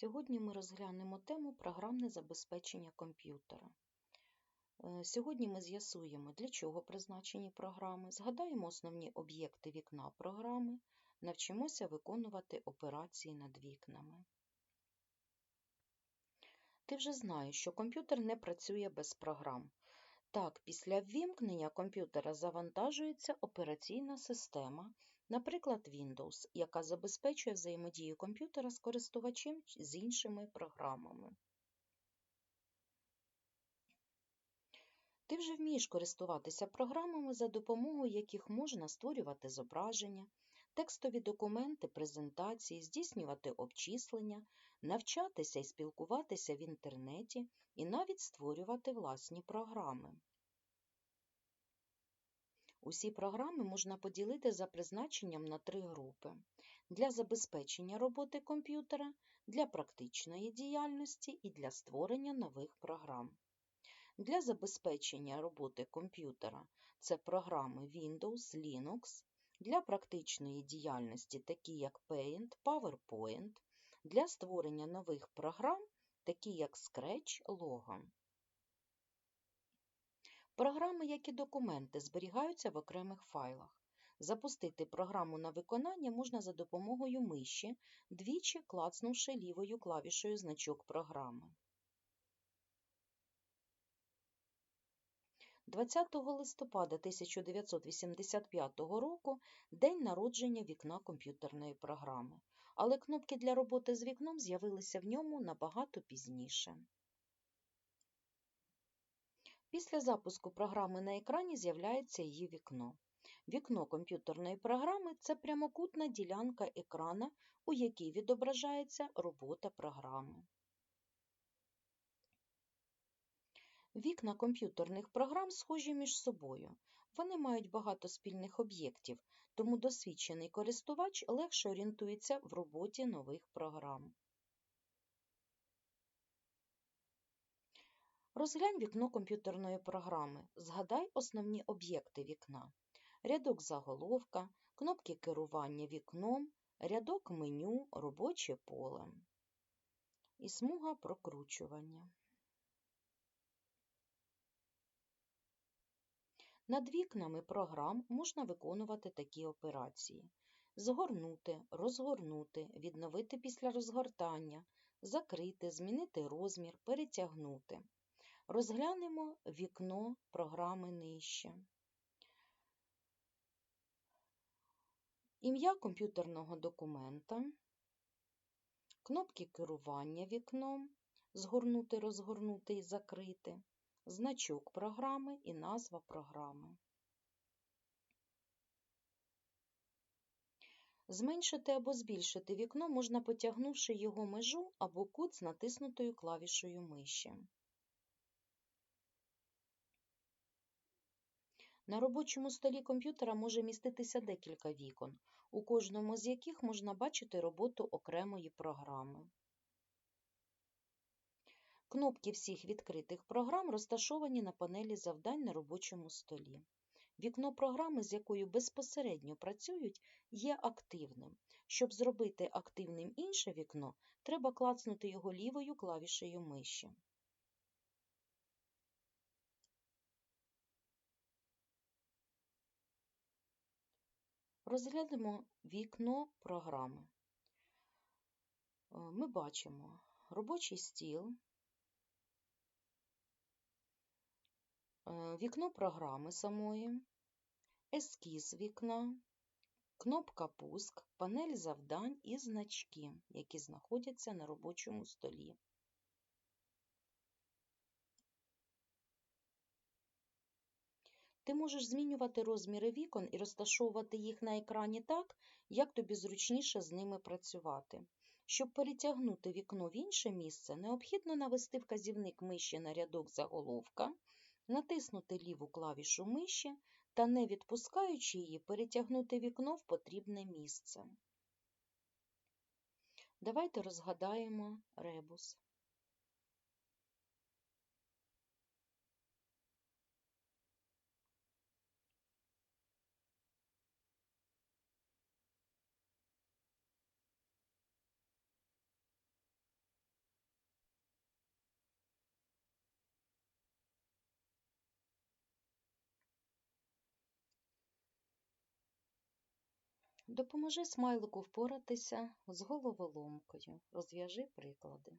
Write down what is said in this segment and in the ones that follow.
Сьогодні ми розглянемо тему програмне забезпечення комп'ютера. Е, Сьогодні ми з'ясуємо, для чого призначені програми, згадаємо основні об'єкти вікна програми, навчимося виконувати операції над вікнами. Ти вже знаєш, що комп'ютер не працює без програм. Так, після ввімкнення комп'ютера завантажується операційна система, наприклад, Windows, яка забезпечує взаємодію комп'ютера з користувачем з іншими програмами. Ти вже вмієш користуватися програмами, за допомогою яких можна створювати зображення, текстові документи, презентації, здійснювати обчислення, навчатися і спілкуватися в інтернеті і навіть створювати власні програми. Усі програми можна поділити за призначенням на три групи: для забезпечення роботи комп'ютера, для практичної діяльності і для створення нових програм. Для забезпечення роботи комп'ютера це програми Windows, Linux, для практичної діяльності, такі як Paint, PowerPoint, для створення нових програм, такі як Scratch, Logo. Програми, як і документи, зберігаються в окремих файлах. Запустити програму на виконання можна за допомогою миші, двічі клацнувши лівою клавішею значок програми. 20 листопада 1985 року день народження вікна комп'ютерної програми, але кнопки для роботи з вікном з'явилися в ньому набагато пізніше. Після запуску програми на екрані з'являється її вікно. Вікно комп'ютерної програми це прямокутна ділянка екрана, у якій відображається робота програми. Вікна комп'ютерних програм схожі між собою. Вони мають багато спільних об'єктів, тому досвідчений користувач легше орієнтується в роботі нових програм. Розглянь вікно комп'ютерної програми. Згадай основні об'єкти вікна. Рядок заголовка, кнопки керування вікном, рядок меню, робоче поле і смуга прокручування. Над вікнами програм можна виконувати такі операції: згорнути, розгорнути, відновити після розгортання, закрити, змінити розмір, перетягнути. Розглянемо вікно програми нижче. Ім'я комп'ютерного документа, кнопки керування вікном, згорнути, розгорнути і закрити, значок програми і назва програми. Зменшити або збільшити вікно можна потягнувши його межу або кут з натиснутою клавішою миші. На робочому столі комп'ютера може міститися декілька вікон, у кожному з яких можна бачити роботу окремої програми. Кнопки всіх відкритих програм розташовані на панелі завдань на робочому столі. Вікно програми, з якою безпосередньо працюють, є активним. Щоб зробити активним інше вікно, треба клацнути його лівою клавішею миші. Розглянемо вікно програми. Е, ми бачимо робочий стіл, е, вікно програми самої, ескіз вікна, кнопка пуск, панель завдань і значки, які знаходяться на робочому столі. Ти можеш змінювати розміри вікон і розташовувати їх на екрані так, як тобі зручніше з ними працювати. Щоб перетягнути вікно в інше місце, необхідно навести вказівник миші на рядок заголовка, натиснути ліву клавішу миші та, не відпускаючи її, перетягнути вікно в потрібне місце. Давайте розгадаємо ребус. Допоможи смайлику впоратися з головоломкою. Розв'яжи приклади.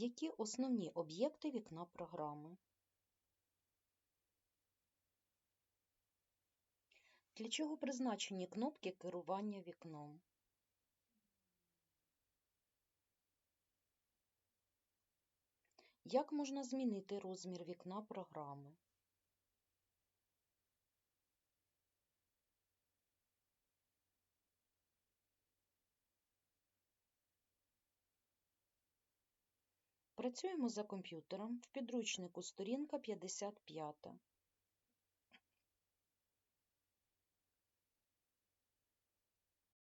Які основні об'єкти вікна програми? Для чого призначені кнопки керування вікном? Як можна змінити розмір вікна програми? Працюємо за комп'ютером в підручнику сторінка 55.